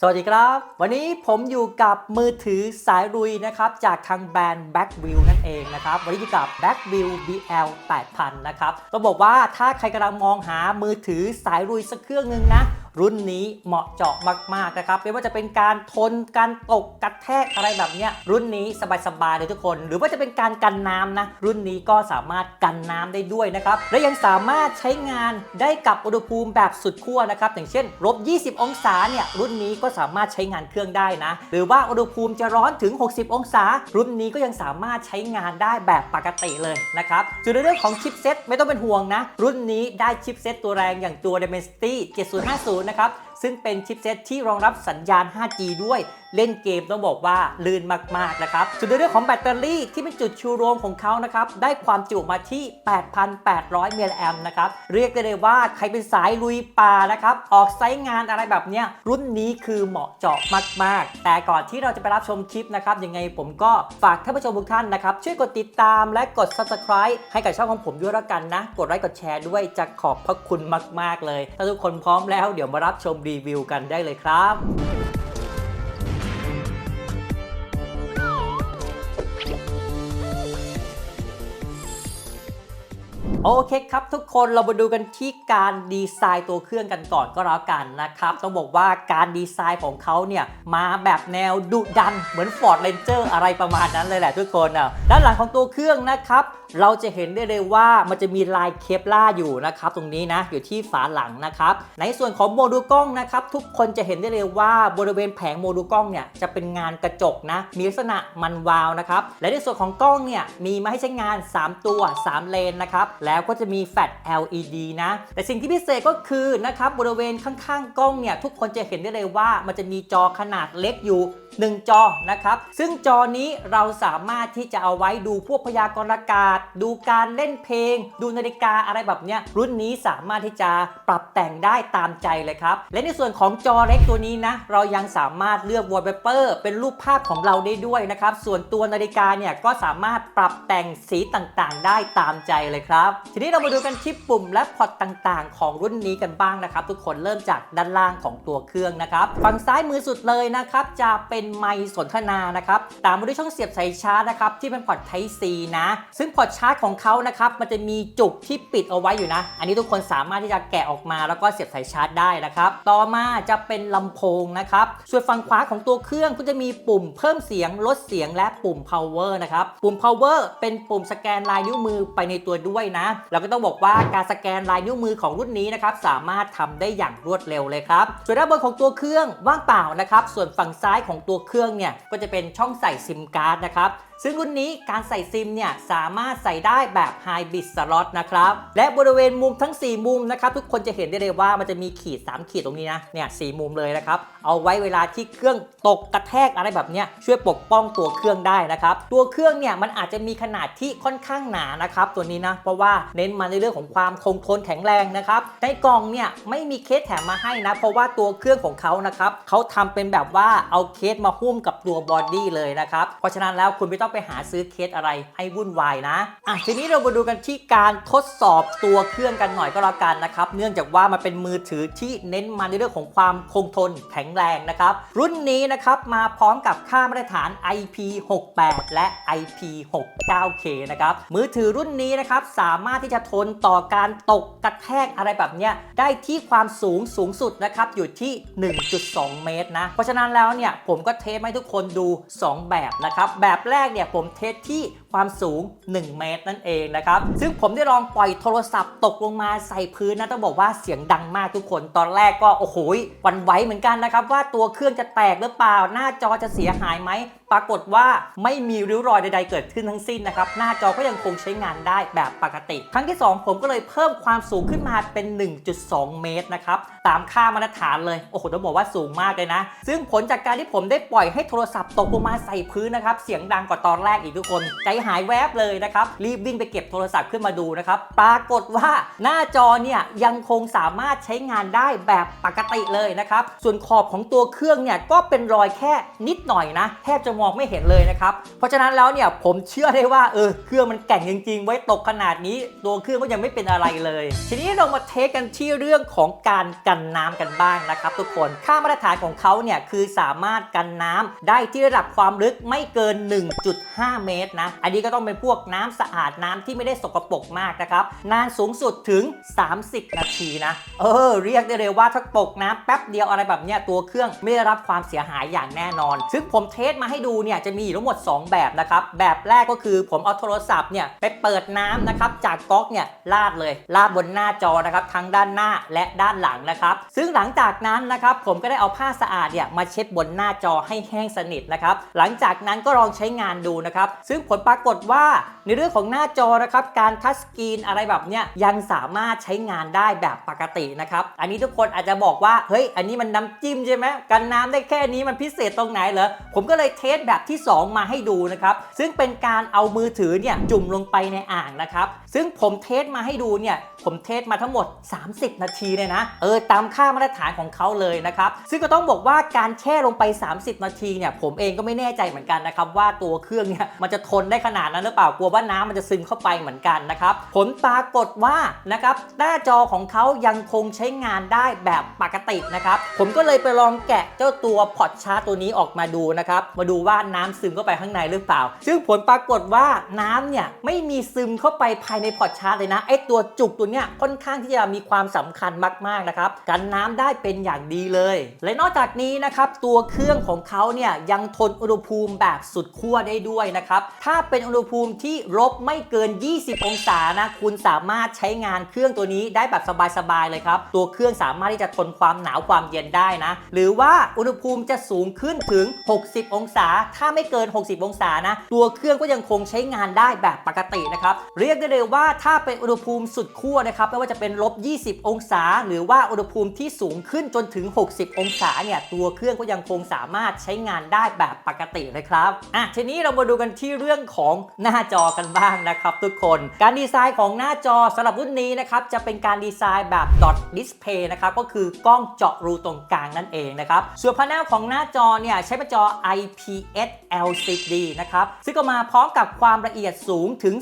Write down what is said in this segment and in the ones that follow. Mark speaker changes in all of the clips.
Speaker 1: สวัสดีครับ วันนี้ผมอยู่กับมือถือสายรุยนะครับ จากทางแบรนด์ Backview นั่นเองนะครับ วันนี้อยู่กับ Backview BL 8000 นะครับต้องบอกว่าถ้าใครกำลังมองหามือถือสายรุยสักเครื่องหนึ่งนะ รุ่นนี้เหมาะเจาะมากๆนะครับไม่ว่าจะเป็นการทนการตกกระแทกอะไรแบบเนี้ยรุ่นนี้สบายๆเลยทุกคน หรือว่าจะเป็นการกันน้ำนะรุ่นนี้ก็สามารถกันน้ำได้ด้วยนะครับและยังสามารถใช้งานได้กับอุณหภูมิแบบสุดขั้วนะครับอย่างเช่นลบ20 องศาเนี่ยรุ่นนี้ก็สามารถใช้งานเครื่องได้นะ หรือว่าอุณหภูมิจะร้อนถึง 60 องศา รุ่นนี้ก็ยังสามารถใช้งานได้แบบปกติเลยนะครับส่วนในเรื่องของชิปเซ็ตไม่ต้องเป็นห่วงนะรุ่นนี้ได้ชิปเซ็ตตัวแรงอย่างตัว Dimensity 7050นะครับ ซึ่งเป็นชิปเซตที่รองรับสัญญาณ 5G ด้วยเล่นเกมต้องบอกว่าลื่นมากๆนะครับส่วนในเรื่องของแบตเตอรี่ที่เป็นจุดชูโรงของเขานะครับได้ความจุมาที่ 8,800มิลลิแอมป์นะครับเรียกได้เลยว่าใครเป็นสายลุยป่านะครับออกไซต์งานอะไรแบบเนี้ยรุ่นนี้คือเหมาะเจาะมาก ๆ แต่ก่อนที่เราจะไปรับชมคลิปนะครับยังไงผมก็ฝากท่านผู้ชมทุกท่านนะครับช่วยกดติดตามและกด subscribe ให้กับช่องของผมด้วยแล้วกันนะ กดไลค์กดแชร์ด้วยจะขอบพระคุณมาก ๆ เลย ถ้าทุกคนพร้อมแล้วเดี๋ยวมารับชมรีวิวกันได้เลยครับโอเคครับทุกคนเรามาดูกันที่การดีไซน์ตัวเครื่องกันก่อนก็แล้วกันนะครับ ต้องบอกว่าการดีไซน์ของเขาเนี่ย มาแบบแนวดุดันเหมือน Ford Ranger อะไรประมาณนั้นเลยแหละทุกคนอะด้านหลังของตัวเครื่องนะครับเราจะเห็นได้เลยว่ามันจะมีลายเคปล่าอยู่นะครับตรงนี้นะอยู่ที่ฝาหลังนะครับในส่วนของโมดูลกล้องนะครับทุกคนจะเห็นได้เลยว่าบริเวณแผงโมดูลกล้องเนี่ยจะเป็นงานกระจกนะมีลักษณะมันวาวนะครับและในส่วนของกล้องเนี่ยมีมาให้ใช้งาน 3 ตัว 3 เลนนะครับแล้วก็จะมีแฟลช LED นะแต่สิ่งที่พิเศษก็คือนะครับบริเวณข้างๆ กล้องเนี่ยทุกคนจะเห็นได้เลยว่ามันจะมีจอขนาดเล็กอยู่1 จอนะครับ ซึ่งจอนี้เราสามารถที่จะเอาไว้ดูพวกพยากรณ์อากาศ ดูการเล่นเพลง ดูนาฬิกาอะไรแบบเนี้ยรุ่นนี้สามารถที่จะปรับแต่งได้ตามใจเลยครับ และในส่วนของจอเล็กตัวนี้นะ เรายังสามารถเลือก wallpaper เป็นรูปภาพของเราได้ด้วยนะครับ ส่วนตัวนาฬิกาเนี่ยก็สามารถปรับแต่งสีต่างๆ ได้ตามใจเลยครับ ทีนี้เรามาดูกันที่ปุ่มและพอร์ตต่างๆ ของรุ่นนี้กันบ้างนะครับ ทุกคนเริ่มจากด้านล่างของตัวเครื่องนะครับ ฝั่งซ้ายมือสุดเลยนะครับจะเป็น็นไมค์สนทนานะครับตามมาด้วยช่องเสียบสายชาร์จนะครับที่เป็นพอร์ต Type C นะ ซึ่งพอร์ตชาร์จของเขานะครับมันจะมีจุกที่ปิดเอาไว้อยู่นะ อันนี้ทุกคนสามารถที่จะแกะออกมาแล้วก็เสียบสายชาร์จได้นะครับต่อมาจะเป็นลำโพงนะครับส่วนฝั่งขวาของตัวเครื่องก็จะมีปุ่มเพิ่มเสียงลดเสียงและปุ่ม power นะครับปุ่ม power เป็นปุ่มสแกนลายนิ้วมือไปในตัวด้วยนะเราก็ต้องบอกว่าการสแกนลายนิ้วมือของรุ่นนี้นะครับสามารถทำได้อย่างรวดเร็วเลยครับส่วนด้านบนของตัวเครื่องว่างเปล่านะครับส่วนฝั่งซ้ายของตัวเครื่องเนี่ยก็จะเป็นช่องใส่ซิมการ์ดนะครับ ซึ่งรุ่นนี้การใส่ซิมเนี่ยสามารถใส่ได้แบบ Hybrid Slot นะครับ และบริเวณมุมทั้ง 4 มุมนะครับ ทุกคนจะเห็นได้เลยว่ามันจะมีขีด 3 ขีดตรงนี้นะเนี่ยสมุมเลยนะครับ เอาไว้เวลาที่เครื่องตกกระแทกอะไรแบบเนี้ยช่วยปกป้องตัวเครื่องได้นะครับ ตัวเครื่องเนี่ยมันอาจจะมีขนาดที่ค่อนข้างหนานะครับตัวนี้นะเพราะว่าเน้นมาในเรื่องของความคงทนแข็งแรงนะครับในกล่องเนี่ยไม่มีเคสแถมมาให้นะ เพราะว่าตัวเครื่องของเขานะครับเขาทำเป็นแบบว่าเอาเคสมาหุ้มกับตัวบอดี้เลยนะครับเพราะฉะนั้นแล้วคุณไม่ต้องไปหาซื้อเคสอะไรให้วุ่นวายนะอะทีนี้เรามาดูกันที่การทดสอบตัวเครื่องกันหน่อยก็แล้วกันนะครับ เนื่องจากว่ามันเป็นมือถือที่เน้นมาในเรื่องของความคงทนแข็งแรงนะครับ รุ่นนี้นะครับมาพร้อมกับค่ามาตรฐาน IP68 และ IP69K นะครับ มือถือรุ่นนี้นะครับสามารถที่จะทนต่อการตกกระแทกอะไรแบบเนี้ยได้ที่ความสูงสูงสุดนะครับอยู่ที่ 1.2 เมตรนะ เพราะฉะนั้นแล้วเนี่ยผมก็เทสให้ทุกคนดู 2 แบบนะครับ แบบแรกเนี่ยผมเทสที่ความสูง 1 เมตรนั่นเองนะครับ ซึ่งผมได้ลองปล่อยโทรศัพท์ตกลงมาใส่พื้นนะต้องบอกว่าเสียงดังมากทุกคน ตอนแรกก็โอ้โหหวันไหวเหมือนกันนะครับว่าตัวเครื่องจะแตกหรือเปล่าหน้าจอจะเสียหายไหม ปรากฏว่าไม่มีริ้วรอยใดๆเกิดขึ้นทั้งสิ้นนะครับ หน้าจอก็ยังคงใช้งานได้แบบปกติ ครั้งที่ 2 ผมก็เลยเพิ่มความสูงขึ้นมาเป็น 1.2 เมตรนะครับ ตามค่ามาตรฐานเลย โอ้โหต้องบอกว่าสูงมากเลยนะ ซึ่งผลจากการที่ผมได้ปล่อยให้โทรศัพท์ตกลงมาใส่พื้นนะครับ เสียงดังกว่าตอนตอนแรกอีกทุกคน ใจหายแวบเลยนะครับ รีบวิ่งไปเก็บโทรศัพท์ขึ้นมาดูนะครับ ปรากฏว่าหน้าจอเนี่ยยังคงสามารถใช้งานได้แบบปกติเลยนะครับ ส่วนขอบของตัวเครื่องเนี่ยก็เป็นรอยแค่นิดหน่อยนะ แทบจะมองไม่เห็นเลยนะครับ เพราะฉะนั้นแล้วเนี่ยผมเชื่อได้ว่าเออเครื่องมันแก่งจริง ๆ ไว้ตกขนาดนี้ ตัวเครื่องก็ยังไม่เป็นอะไรเลย ทีนี้เรามาเทสกันที่เรื่องของการกันน้ำกันบ้างนะครับ ทุกคนค่ามาตรฐานของเขาเนี่ยคือสามารถกันน้ำได้ที่ระดับความลึกไม่เกิน 1.5 เมตรนะอันนี้ก็ต้องเป็นพวกน้ำสะอาดน้ำที่ไม่ได้สกปรกมากนะครับนานสูงสุดถึง 30 นาทีนะเออเรียกได้เลยว่าถ้าตกน้ำแป๊บเดียวอะไรแบบเนี้ยตัวเครื่องไม่ได้รับความเสียหายอย่างแน่นอน ซึ่งผมเทสมาให้ดูเนี่ยจะมีอยู่ทั้งหมด 2 แบบนะครับ แบบแรกก็คือผมเอาโทรศัพท์เนี่ยไปเปิดน้ำนะครับจากก๊อกเนี่ยลาดเลยลาดบนหน้าจอนะครับทั้งด้านหน้าและด้านหลังนะครับ ซึ่งหลังจากนั้นนะครับผมก็ได้เอาผ้าสะอาดเนี่ยมาเช็ดบนหน้าจอให้แห้งสนิทนะครับหลังจากนั้นก็ลองใช้งานดูนะครับซึ่งผลปรากฏว่าในเรื่องของหน้าจอนะครับการทัชสกรีนอะไรแบบเนี้ยยังสามารถใช้งานได้แบบปกตินะครับอันนี้ทุกคนอาจจะบอกว่าเฮ้ยอันนี้มันน้ำจิ้มใช่ไหมกันน้ำได้แค่นี้มันพิเศษตรงไหนเหรอผมก็เลยเทสแบบที่ 2 มาให้ดูนะครับ ซึ่งเป็นการเอามือถือเนี่ยจุ่มลงไปในอ่างนะครับ ซึ่งผมเทสมาให้ดูเนี่ยผมเทสมาทั้งหมด 30 นาทีเลยนะ เออ ตามค่ามาตรฐานของเขาเลยนะครับ ซึ่งก็ต้องบอกว่าการแช่ลงไป 30 นาทีเนี่ย ผมเองก็ไม่แน่ใจเหมือนกันนะครับ ว่าตัวเครื่องเนี่ยมันจะทนได้ขนาดนั้นหรือเปล่า กลัวว่าน้ำมันจะซึมเข้าไปเหมือนกันนะครับ ผลปรากฏว่านะครับ หน้าจอของเขายังคงใช้งานได้แบบปกตินะครับ ผมก็เลยไปลองแกะเจ้าตัวพอร์ชาร์ตัวนี้ออกมาดูนะครับ มาดูว่าน้ำซึมเข้าไปข้างในหรือเปล่า ซึ่งผลปรากฏว่าน้ำเนี่ยไม่มีซึมเข้าไปภายในพอร์ตชาร์จเลยนะไอตัวจุกตัวเนี้ยค่อนข้างที่จะมีความสำคัญมากๆนะครับกันน้ำได้เป็นอย่างดีเลย และนอกจากนี้นะครับตัวเครื่องของเขาเนี่ยยังทนอุณหภูมิแบบสุดขั้วได้ด้วยนะครับถ้าเป็นอุณหภูมิที่ลบไม่เกิน 20 องศานะคุณสามารถใช้งานเครื่องตัวนี้ได้แบบสบายๆเลยครับตัวเครื่องสามารถที่จะทนความหนาวความเย็นได้นะหรือว่าอุณหภูมิจะสูงขึ้นถึง 60 องศาถ้าไม่เกิน 60 องศานะ ตัวเครื่องก็ยังคงใช้งานได้แบบปกตินะครับ เรียกได้เลยว่าถ้าเป็นอุณหภูมิสุดขั้วนะครับ ไม่ว่าจะเป็นลบ 20 องศา หรือว่าอุณหภูมิที่สูงขึ้นจนถึง 60 องศาเนี่ย ตัวเครื่องก็ยังคงสามารถใช้งานได้แบบปกติเลยครับ อะ ทีนี้เรามาดูกันที่เรื่องของหน้าจอกันบ้างนะครับ ทุกคน การดีไซน์ของหน้าจอสำหรับรุ่นนี้นะครับ จะเป็นการดีไซน์แบบดอทดิสเพย์นะครับ ก็คือกล้องเจาะรูตรงกลางนั่นเองนะครับ ส่วนพานลของหน้าจอเนี่ยใช้เป็นจอ IP ESL10D นะครับ ซึ่งก็มาพร้อมกับความละเอียดสูงถึง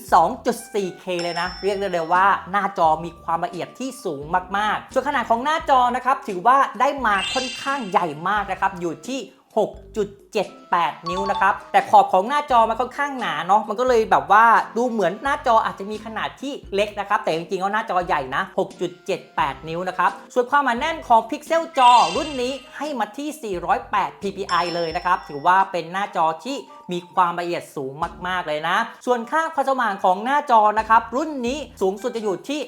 Speaker 1: 2.4K เลยนะ เรียกได้เลยว่าหน้าจอมีความละเอียดที่สูงมาก ๆ ส่วนขนาดของหน้าจอนะครับ ถือว่าได้มาค่อนข้างใหญ่มากนะครับ อยู่ที่ 6.78 นิ้วนะครับ แต่ขอบของหน้าจอมันค่อนข้างหนาเนาะ มันก็เลยแบบว่าดูเหมือนหน้าจออาจจะมีขนาดที่เล็กนะครับ แต่จริงๆแล้วหน้าจอใหญ่นะ 6.78 นิ้วนะครับ ส่วนความหนาแน่นของพิกเซลจอรุ่นนี้ให้มาที่ 408 ppi เลยนะครับ ถือว่าเป็นหน้าจอที่มีความละเอียดสูงมาก ๆ เลยนะ ส่วนค่าความสว่างของหน้าจอนะครับ รุ่นนี้สูงสุดจะอยู่ที่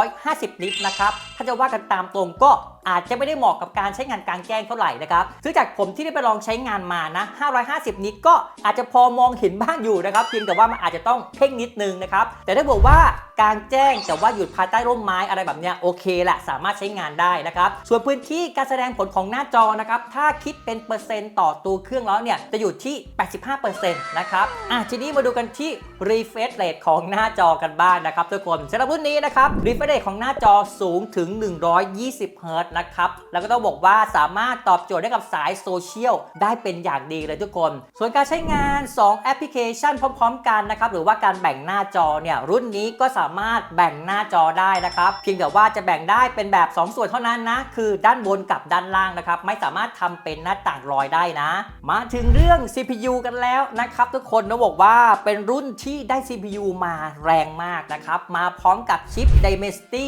Speaker 1: 550 นิตนะครับ ถ้าจะว่ากันตามตรงก็อาจจะไม่ได้เหมาะกับการใช้งานกลางแจ้งเท่าไหร่นะครับซึ่งจากผมที่ได้ไปลองใช้งานมานะ 550นิตก็อาจจะพอมองเห็นบ้างอยู่นะครับเพียงแต่ว่ามันอาจจะต้องเพ่งนิดนึงนะครับแต่ถ้าบอกว่ากลางแจ้งแต่ว่าอยู่ภายใต้ร่มไม้อะไรแบบเนี้ยโอเคแหละสามารถใช้งานได้นะครับส่วนพื้นที่การแสดงผลของหน้าจอนะครับถ้าคิดเป็นเปอร์เซ็นต์ต่อตัวเครื่องแล้วเนี่ยจะอยู่ที่ 85%นะครับอะทีนี้มาดูกันที่ refresh rate ของหน้าจอกันบ้างนะครับทุกคนสำหรับรุ่นนี้นะครับ refresh rate ของหน้าจอสูงถึง 120เฮิรต์นะครับ แล้วก็ต้องบอกว่าสามารถตอบโจทย์ได้กับสายโซเชียลได้เป็นอย่างดีเลยทุกคน ส่วนการใช้งาน 2 แอปพลิเคชันพร้อม ๆ กันนะครับ หรือว่าการแบ่งหน้าจอเนี่ยรุ่นนี้ก็สามารถแบ่งหน้าจอได้นะครับ เพียงแต่ว่าจะแบ่งได้เป็นแบบ 2 ส่วนเท่านั้นนะ คือด้านบนกับด้านล่างนะครับ ไม่สามารถทำเป็นหน้าต่างลอยได้นะ มาถึงเรื่อง CPU กันแล้วนะครับ ทุกคนต้องบอกว่าเป็นรุ่นที่ได้ CPU มาแรงมากนะครับ มาพร้อมกับชิป Dimensity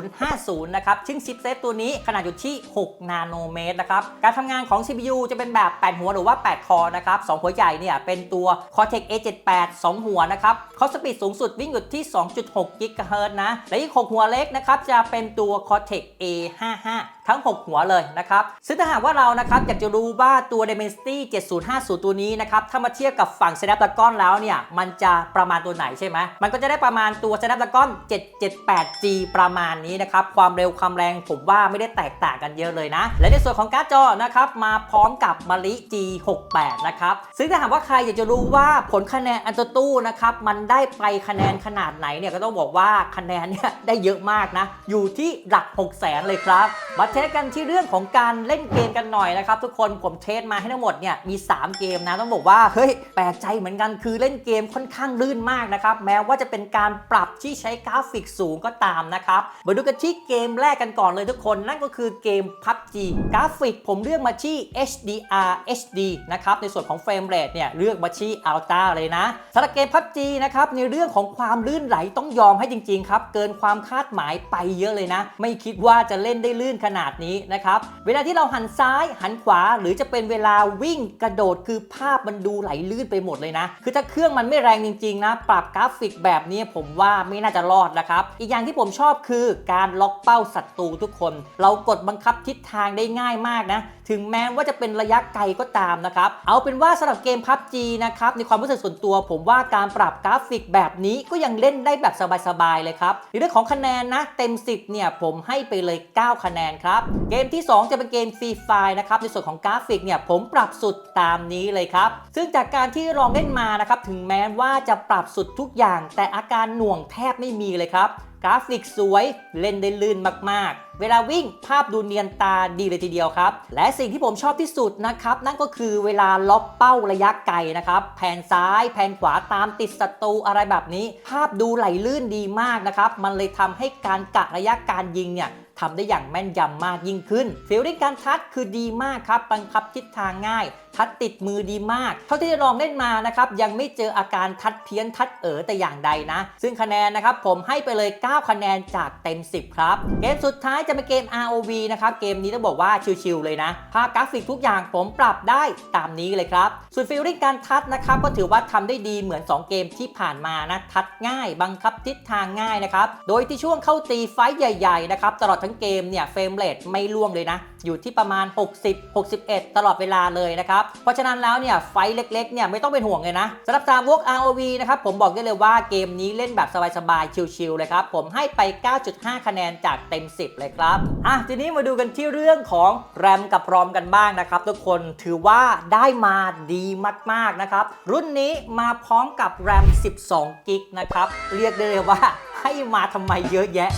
Speaker 1: 7050 นะครับ ซึ่งชิปเซตตัวนี้ขนาดอยู่ที่ 6 นาโนเมตรนะครับ การทำงานของ CPU จะเป็นแบบ 8 หัวหรือว่า 8 คอนะครับ 2 หัวใหญ่เนี่ยเป็นตัว Cortex A78 2 หัวนะครับคอสปีดสูงสุดวิ่งอยู่ที่ 2.6 GHz นะ และอีก 6 หัวเล็กนะครับ จะเป็นตัว Cortex A55 ทั้ง 6 หัวเลยนะครับ ซึ่งถ้าหากว่าเรานะครับอยากจะรู้ว่าตัว Dimensity 7050 ตัวนี้นะครับ ถ้ามาเทียบกับฝั่ง Snapdragon แล้วเนี่ย มันจะประมาณตัวไหนใช่ไหม มันก็จะได้ประมาณตัว Snapdragon 778G ประมาณนี้นะครับ ความเร็วความแรงผมว่าไม่ได้แตกต่างกันเยอะเลยนะ และในส่วนของการ์ดจอนะครับ มาพร้อมกับมะลิ G68 นะครับ ซึ่งถ้าหากว่าใครอยากจะรู้ว่าผลคะแนนอันตัวตู้นะครับ มันได้ไปคะแนนขนาดไหนเนี่ยก็ต้องบอกว่าคะแนนเนี่ยได้เยอะมากนะ อยู่ที่หลัก 6 0 0 0 0เลยครับมาเทสกันที่เรื่องของการเล่นเกมกันหน่อยนะครับทุกคนผมเทสมาให้ทั้งหมดเนี่ยมี 3 เกมนะต้องบอกว่าเฮ้ยแปลกใจเหมือนกันคือเล่นเกมค่อนข้างลื่นมากนะครับแม้ว่าจะเป็นการปรับที่ใช้กราฟิกสูงก็ตามนะครับมาดูกันที่เกมแรกกันก่อนเลยทุกคนนั่นก็คือเกม PUBG กราฟิกผมเลือกมาที่ HDR HD นะครับในส่วนของเฟรมเรทเนี่ยเลือกมาที่ Ultra เลยนะสำหรับเกม PUBG นะครับในเรื่องของความลื่นไหลต้องยอมให้จริงๆครับเกินความคาดหมายไปเยอะเลยนะ ไม่คิดว่าจะเล่นได้ลื่นขนาดนี้นะครับ เวลาที่เราหันซ้ายหันขวา หรือจะเป็นเวลาวิ่งกระโดดคือภาพมันดูไหลลื่นไปหมดเลยนะ คือถ้าเครื่องมันไม่แรงจริงๆนะ ปรับกราฟิกแบบนี้ผมว่าไม่น่าจะรอดนะครับ อีกอย่างที่ผมชอบคือการล็อกเป้าศัตรูทุกคน เรากดบังคับทิศทางได้ง่ายมากนะถึงแม้ว่าจะเป็นระยะไกลก็ตามนะครับ เอาเป็นว่าสำหรับเกม PUBG นะครับ ในความรู้สึกส่วนตัวผมว่าการปรับกราฟิกแบบนี้ก็ยังเล่นได้แบบสบายๆเลยครับในเรื่องของคะแนนนะเต็ม 10 เนี่ย ผมให้ไปเลย 9 คะแนนครับ เกมที่ 2 จะเป็นเกมฟรีไฟนะครับ ในส่วนของกราฟิกเนี่ยผมปรับสุดตามนี้เลยครับ ซึ่งจากการที่ลองเล่นมานะครับถึงแม้ว่าจะปรับสุดทุกอย่าง แต่อาการหน่วงแทบไม่มีเลยครับ กราฟิกสวยเล่นได้ลื่นมากๆ เวลาวิ่งภาพดูเนียนตาดีเลยทีเดียวครับ และสิ่งที่ผมชอบที่สุดนะครับ นั่นก็คือเวลาล็อกเป้าระยะไกลนะครับ แผนซ้ายแผนขวาตามติดศัตรูอะไรแบบนี้ ภาพดูไหลลื่นดีมากนะครับ มันเลยทำให้การกะระยะการยิงเนี่ยทำได้อย่างแม่นยำมากยิ่งขึ้นฟีลลิ่งการทัดคือดีมากครับบังคับทิศทางง่าย ทัดติดมือดีมาก เท่าที่ได้ลองเล่นมานะครับยังไม่เจออาการทัดเพี้ยนทัดเอ๋อแต่อย่างใดนะ ซึ่งคะแนนนะครับผมให้ไปเลย 9 คะแนนจากเต็ม 10 ครับ เกมสุดท้ายจะเป็นเกม ROV นะครับเกมนี้ต้องบอกว่าชิลๆเลยนะ ภาพกราฟิกทุกอย่างผมปรับได้ตามนี้เลยครับส่วนฟีลลิ่งการทัดนะครับก็ถือว่าทำได้ดีเหมือน 2 เกมที่ผ่านมานะทัดง่าย บังคับทิศทางง่ายนะครับโดยที่ช่วงเข้าตีไฟท์ใหญ่ๆนะครับตลอดทั้งเกมเนี่ยเฟรมเรทไม่ล่วงเลยนะอยู่ที่ประมาณ 60 61 ตลอดเวลาเลยนะครับเพราะฉะนั้นแล้วเนี่ยไฟเล็กๆเนี่ยไม่ต้องเป็นห่วงเลยนะสำหรับสามวก ROV นะครับผมบอกได้เลยว่าเกมนี้เล่นแบบสบายๆชิลๆเลยครับผมให้ไป 9.5 คะแนนจากเต็ม 10 เลยครับอะทีนี้มาดูกันที่เรื่องของแรมกับรอมกันบ้างนะครับทุกคนถือว่าได้มาดีมากๆนะครับรุ่นนี้มาพร้อมกับแรม 12 กิกนะครับเรียกได้เลยว่า ให้มาทำไมเยอะแยะ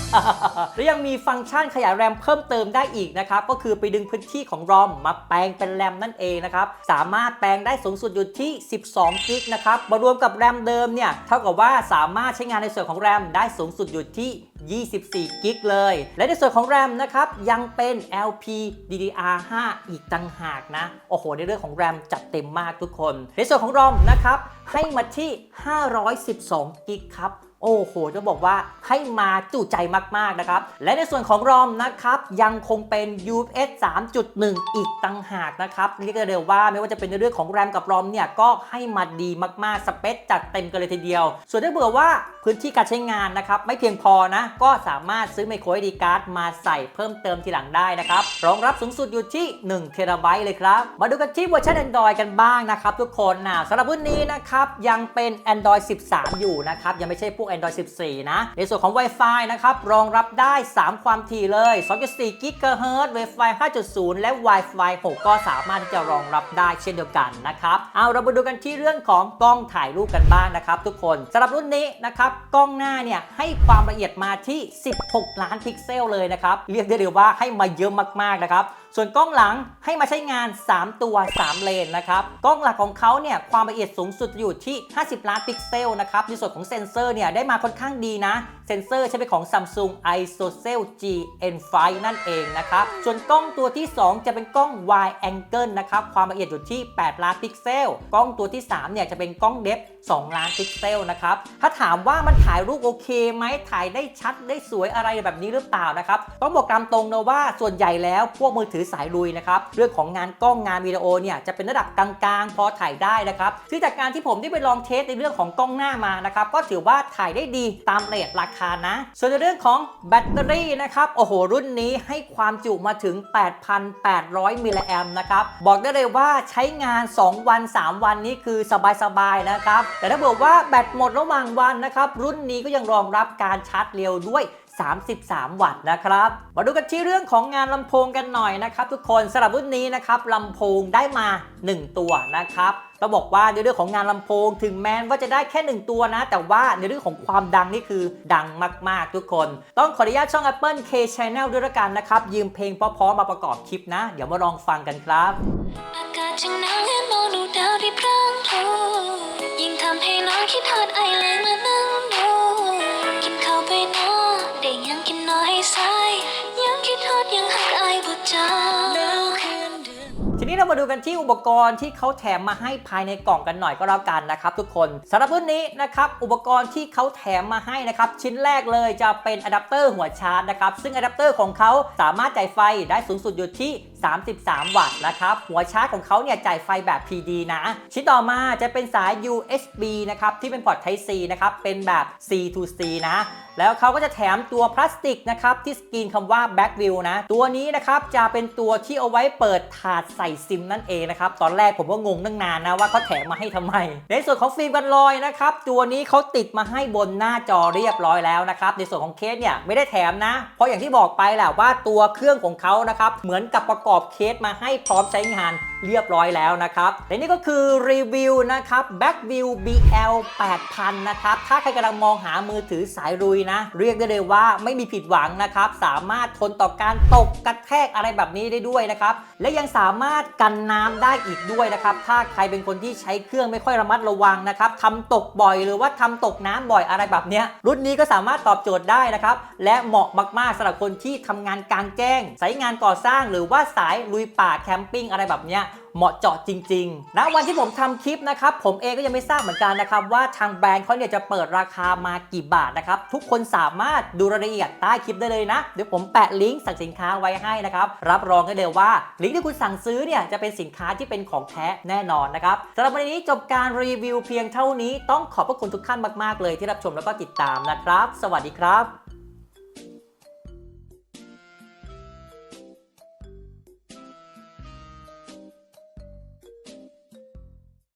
Speaker 1: และยังมีฟังก์ชันขยายแรมเพิ่มเติมได้อีกนะครับ ก็คือไปดึงพื้นที่ของรอมมาแปลงเป็นแรมนั่นเองนะครับ สามารถแปลงได้สูงสุดอยู่ที่ 12 กิกนะครับ มารวมกับแรมเดิมเนี่ย เท่ากับว่าสามารถใช้งานในส่วนของแรมได้สูงสุดอยู่ที่ 24 กิกเลย และในส่วนของแรมนะครับยังเป็น LPDDR5 อีกต่างหากนะ โอ้โห ในเรื่องของแรมจัดเต็มมากทุกคน ในส่วนของรอมนะครับให้มาที่ 512 กิกครับ โอ้โห จะบอกว่าให้มาจุใจมาก ๆ นะครับ และในส่วนของรอมนะครับ ยังคงเป็น UFS 3.1 อีกต่างหากนะครับเรียกได้เลยว่าไม่ว่าจะเป็นในเรื่องของแรมกับรอมเนี่ย ก็ให้มาดีมากๆ สเปคจัดเต็มกันเลยทีเดียว ส่วนถ้าเผื่อว่าพื้นที่การใช้งานนะครับ ไม่เพียงพอนะ ก็สามารถซื้อไมโคร SD card มาใส่เพิ่มเติมทีหลังได้นะครับรองรับสูงสุดอยู่ที่1เทราไบต์เลยครับมาดูกันที่เวอร์ชัน Android กันบ้างนะครับทุกคนนะสำหรับรุ่นนี้นะครับยังเป็น Android 13 อยู่นะครับยังไม่ใช่พวก Android 14 นะ ในส่วนของ Wi-Fi นะครับ รองรับได้ 3 ความถี่เลย 2.4 GHz Wi-Fi 5.0 และ Wi-Fi 6 ก็สามารถที่จะรองรับได้เช่นเดียวกันนะครับ เอาเรามาดูกันที่เรื่องของกล้องถ่ายรูปกันบ้างนะครับทุกคนสำหรับรุ่นนี้นะครับ กล้องหน้าเนี่ยให้ความละเอียดมาที่ 16 ล้านพิกเซลเลยนะครับ เรียกได้เลยว่าให้มาเยอะมากๆนะครับ ส่วนกล้องหลังให้มาใช้งาน 3 ตัว 3 เลนนะครับ กล้องหลักของเขาเนี่ยความละเอียดสูงสุดอยู่ที่ 50 ล้านพิกเซลนะครับในส่วนของเซ็นเซอร์เนี่ยได้มาค่อนข้างดีนะ เซนเซอร์ใช้เป็นของ Samsung ISOCELL GN5 นั่นเองนะครับ ส่วนกล้องตัวที่ 2 จะเป็นกล้อง wide angle นะครับ ความละเอียดอยู่ที่ 8 ล้านพิกเซล กล้องตัวที่ 3 เนี่ยจะเป็นกล้องเดฟ2 ล้านพิกเซลนะครับ ถ้าถามว่ามันถ่ายรูปโอเคไหมถ่ายได้ชัดได้สวยอะไรแบบนี้หรือเปล่านะครับ ต้องบอกตามตรงนะว่าส่วนใหญ่แล้วพวกมือถือสายลุยนะครับ เรื่องของงานกล้องงานวิดีโอเนี่ยจะเป็นระดับกลางๆ พอถ่ายได้นะครับซึ่งจากการที่ผมได้ไปลองเทสในเรื่องของกล้องหน้ามานะครับก็ถือว่าถ่ายได้ดีตามเรทราคคานะ ส่วนในเรื่องของแบตเตอรี่นะครับ โอ้โห รุ่นนี้ให้ความจุมาถึง 8,800 มิลลิแอมป์นะครับ บอกได้เลยว่าใช้งาน 2 วัน 3 วันนี้คือสบายๆนะครับ แต่ถ้าบอกว่าแบตหมดระหว่างวันนะครับ รุ่นนี้ก็ยังรองรับการชาร์จเร็วด้วย33 วัตต์นะครับ มาดูกันที่เรื่องของงานลำโพงกันหน่อยนะครับ ทุกคนสำหรับรุ่นนี้นะครับลำโพงได้มา 1 ตัวนะครับ เราบอกว่าในเรื่องของงานลำโพง ถึงแม้ว่าจะได้แค่ 1 ตัวนะ แต่ว่าในเรื่องของความดังนี่คือดังมาก ๆ ทุกคน ต้องขออนุญาตช่อง Apple K Channel ด้วยละกันนะครับ ยืมเพลงเพราะๆมาประกอบคลิปนะ เดี๋ยวมาลองฟังกันครับ
Speaker 2: อากาศจึงหนาวเห็นมองดูดาวที่พรางพรูยิ่งทำให้น้องคิดทอดไอเลยมานั่งดูกินข้าวไปนอได้ยังกินน้อยสาย
Speaker 1: นี้เรามาดูกันที่อุปกรณ์ที่เขาแถมมาให้ภายในกล่องกันหน่อยก็แล้วกันนะครับทุกคนสำหรับรุ่นนี้นะครับอุปกรณ์ที่เขาแถมมาให้นะครับชิ้นแรกเลยจะเป็นอะแดปเตอร์หัวชาร์จนะครับซึ่งอะแดปเตอร์ของเขาสามารถจ่ายไฟได้สูงสุดอยู่ที่ 33 วัตต์นะครับหัวชาร์จของเขาเนี่ยจ่ายไฟแบบ PD นะ ชิ้นต่อมาจะเป็นสาย USB นะครับที่เป็นพอร์ต Type C นะครับเป็นแบบ C to C นะ แล้วเขาก็จะแถมตัวพลาสติกนะครับที่สกรีนคำว่า back view นะ ตัวนี้นะครับจะเป็นตัวที่เอาไว้เปิดถาดใส่ซิมนั่นเองนะครับ ตอนแรกผมก็งงตั้งนานนะว่าเขาแถมมาให้ทำไม ในส่วนของฟิล์มกันรอยนะครับ ตัวนี้เขาติดมาให้บนหน้าจอเรียบร้อยแล้วนะครับ ในส่วนของเคสเนี่ยไม่ได้แถมนะ เพราะอย่างที่บอกไปแหละว่าตัวเครื่องของเขานะครับเหมือนกับประกอบเคสมาให้พร้อมใช้งานเรียบร้อยแล้วนะครับและนี่ก็คือรีวิวนะครับ Backview BL 8000 นะครับ ถ้าใครกำลังมองหามือถือสายรุยนะ เรียกได้เลยว่าไม่มีผิดหวังนะครับ สามารถทนต่อการตกกระแทกอะไรแบบนี้ได้ด้วยนะครับ และยังสามารถกันน้ำได้อีกด้วยนะครับ ถ้าใครเป็นคนที่ใช้เครื่องไม่ค่อยระมัดระวังนะครับทำตกบ่อยหรือว่าทำตกน้ำบ่อยอะไรแบบเนี้ยรุ่นนี้ก็สามารถตอบโจทย์ได้นะครับ และเหมาะมากๆสำหรับคนที่ทำงานกลางแจ้ง สายงานก่อสร้างหรือว่าสายลุยป่าแคมปิ้งอะไรแบบเนี้ย เหมาะเจาะจริงๆ ณ วันที่ผมทำคลิปนะครับ ผมเองก็ยังไม่ทราบเหมือนกันนะครับ ว่าทางแบรนด์เขาเนี่ยจะเปิดราคามากี่บาทนะครับ ทุกคนสามารถดูรายละเอียดใต้คลิปได้เลยนะ เดี๋ยวผมแปะลิงก์สั่งสินค้าไว้ให้นะครับ รับรองได้เลยว่า ลิงก์ที่คุณสั่งซื้อเนี่ยจะเป็นสินค้าที่เป็นของแท้แน่นอนนะครับสำหรับวันนี้จบการรีวิวเพียงเท่านี้ ต้องขอบพระคุณทุกท่านมากๆเลยที่รับชมแล้วก็ติดตามนะครับ สวัสดีครับ